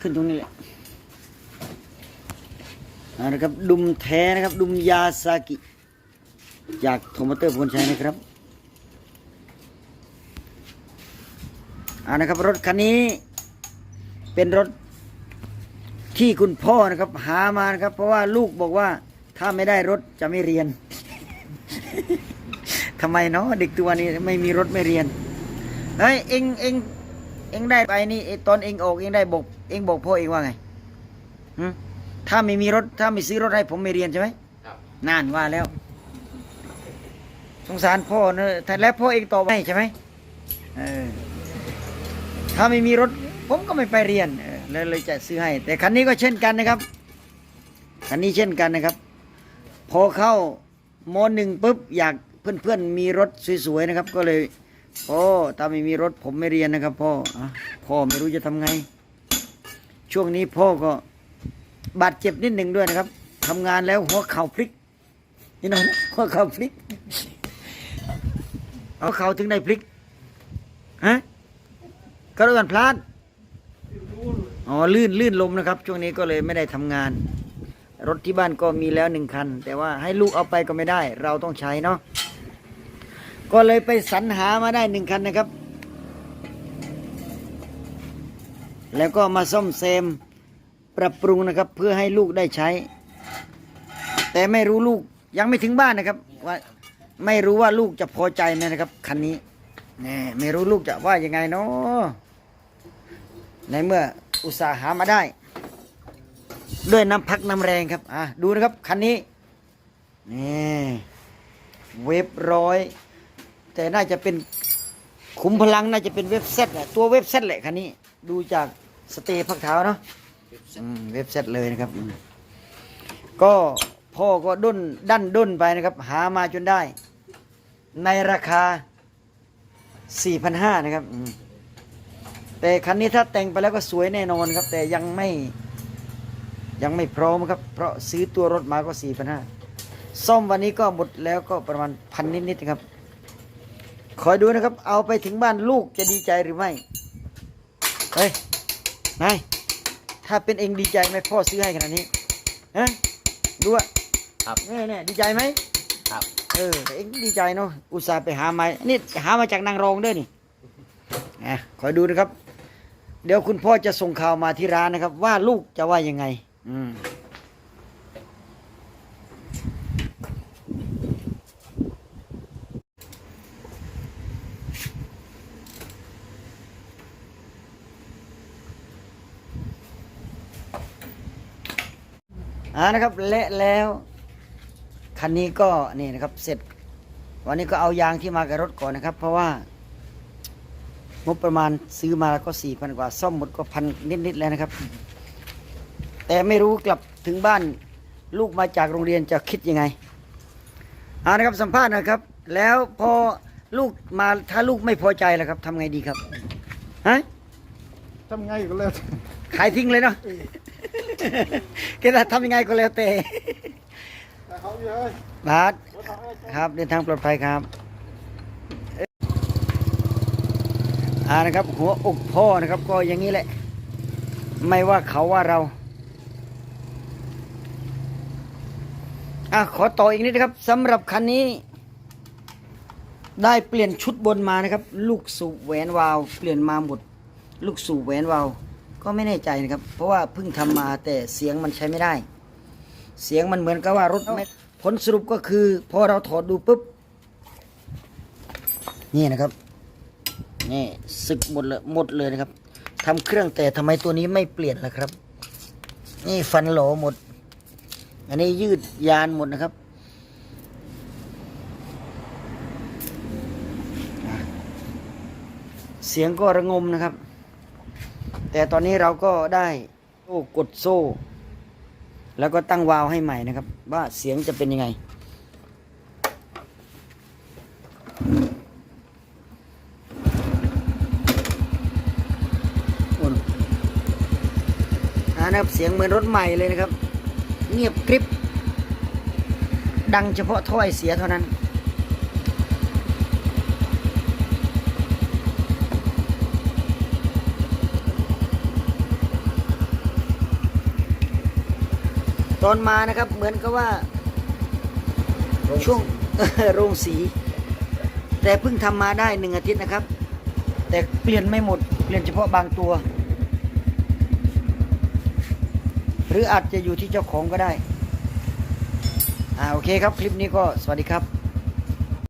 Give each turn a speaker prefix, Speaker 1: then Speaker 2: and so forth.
Speaker 1: ขึ้นตรงนี้แหละเอาละครับดุมแท้นะครับ ดุมยาซากิ จากโทมเตอร์พลชัยนะครับอานะครับรถคันนี้เป็นรถที่คุณพ่อนะครับ หามานะครับ เพราะว่าลูกบอกว่าถ้าไม่ได้รถจะไม่เรียนทำไมเนาะเด็กตัวนี้ไม่มีรถไม่เรียนเฮ้ยเอ็งเอ็งเอ็งได้ไปนี่ตอนเอ็งออกเอ็งได้บอก เอ็งบอกพ่อเอ็งว่าไงหึถ้าไม่มีรถ ถ้าไม่ซื้อรถให้ผมไม่เรียนใช่ไหม
Speaker 2: ครับ
Speaker 1: นานว่าแล้ว สงสารพ่อเนอะแต่แล้วพ่อเองตอบให้ใช่ไหมเออถ้าไม่มีรถ ผมก็ไม่ไปเรียนเออเลยเลยจะซื้อให้ แต่คันนี้ก็เช่นกันนะครับคันนี้เช่นกันนะครับ พอเข้ามหนึ่งปุ๊บอยากเพื่อนๆมีรถสวยๆนะครับ ก็เลยพ่อถ้าไม่มีรถผมไม่เรียนนะครับ พ่ออะพ่อไม่รู้จะทำไง ช่วงนี้พ่อก็บาดเจ็บนิดหนึ่งด้วยนะครับทำงานแล้วหัวเข่าพลิก นี่น้องหัวเข่าพลิก เอาเข่าถึงได้พลิกฮะก็รู้กันพลาดอ๋อลื่นลื่นลมนะครับ ช่วงนี้ก็เลยไม่ได้ทำงาน รถที่บ้านก็มีแล้วหนึ่งคัน แต่ว่าให้ลูกเอาไปก็ไม่ได้ เราต้องใช้เนาะก็เลยไปสรรหามาได้หนึ่งคันนะครับ แล้วก็มาซ่อมแซมปรับปรุงนะครับ เพื่อให้ลูกได้ใช้ แต่ไม่รู้ลูกยังไม่ถึงบ้านนะครับ ว่าไม่รู้ว่าลูกจะพอใจไหมนะครับคันนี้แน่ไม่รู้ลูกจะว่ายังไงเนาะในเมื่ออุตสาห์หามาได้ ด้วยน้ำพักน้ำแรงครับอะดูนะครับคันนี้นี่เว็บร้อย แต่น่าจะเป็นขุมพลังน่าจะเป็นเว็บเซตแหละตัวเว็บเซตแหละคันนี้ ดูจากสเตย์พักเท้าเนาะอืมเว็บเซตเลยนะครับอืมก็พ่อก็ด้นดันด้นไปนะครับ หามาจนได้ ในราคา 4,500นะครับอืมแต่คันนี้ถ้าแต่งไปแล้วก็สวยแน่นอนครับ แต่ยังไม่ยังไม่พร้อมครับ เพราะซื้อตัวรถมาก็สี่พันห้าซ่อมวันนี้ก็หมดแล้วก็ประมาณพันนิดๆนะครับ คอยดูนะครับ เอาไปถึงบ้านลูกจะดีใจหรือไม่ เฮ้ย นาย ถ้าเป็นเองดีใจไหมพ่อซื้อให้ขนาดนี้ฮะดูอะ
Speaker 2: ครับ
Speaker 1: เนี่ยเนี่ยดีใจไหม
Speaker 2: ครับ
Speaker 1: เออแต่เองดีใจเนาะ อุตส่าห์ไปหามา นี่หามาจากนางรองด้วยนี่อะคอยดูนะครับ เดี๋ยวคุณพ่อจะส่งข่าวมาที่ร้านนะครับ ว่าลูกจะว่ายังไง อืม อ่านะครับเละแล้วคันนี้ก็นี่นะครับเสร็จ วันนี้ก็เอายางที่มากับรถก่อนนะครับ เพราะว่างบประมาณซื้อมาก็สี่พันกว่า ซ่อมหมดก็พันนิดๆแล้วนะครับ แต่ไม่รู้กลับถึงบ้านลูกมาจากโรงเรียนจะคิดยังไงอ่านะครับสัมภาษณ์นะครับ แล้วพอลูกมาถ้าลูกไม่พอใจแล้วครับทำไงดีครับฮะ
Speaker 3: ทำไงก็แล้ว
Speaker 1: ขายทิ้งเลยเนาะ แกจะทำยังไงก็แล้วแต่
Speaker 3: แต่เขาเยอะ
Speaker 1: บาสครับเดินทางปลอดภัยครับอ่านะครับ หัวอกพ่อนะครับ ก็อย่างนี้แหละ ไม่ว่าเขาว่าเราอะขอต่ออีกนิดนะครับสำหรับคันนี้ ได้เปลี่ยนชุดบนมานะครับ ลูกสูบแหวนวาล์วเปลี่ยนมาหมด ลูกสูบแหวนวาล์ว ก็ไม่แน่ใจนะครับ เพราะว่าเพิ่งทำมาแต่เสียงมันใช้ไม่ได้ เสียงมันเหมือนกับว่ารถไม่ผลสรุปก็คือ พอเราถอดดูปุ๊บ นี่นะครับนี่สึกหมดเลยหมดเลยนะครับทำเครื่องแต่ทำไมตัวนี้ไม่เปลี่ยนล่ะครับ นี่ฟันหลอหมด อันนี้ยืดยานหมดนะครับเสียงก็ระงมนะครับ แต่ตอนนี้เราก็ได้โซ่กดโซ่ แล้วก็ตั้งวาล์วให้ใหม่นะครับ ว่าเสียงจะเป็นยังไงโอ้นะครับเสียงเหมือนรถใหม่เลยนะครับ เงียบกริบ ดังเฉพาะถ้อยเสียเท่านั้น ตอนมานะครับเหมือนกับว่า ช่วงโรงสี แต่เพิ่งทำมาได้หนึ่งอาทิตย์นะครับ แต่เปลี่ยนไม่หมด เปลี่ยนเฉพาะบางตัว หรืออาจจะอยู่ที่เจ้าของก็ได้ อ่าโอเคครับ คลิปนี้ก็สวัสดีครับ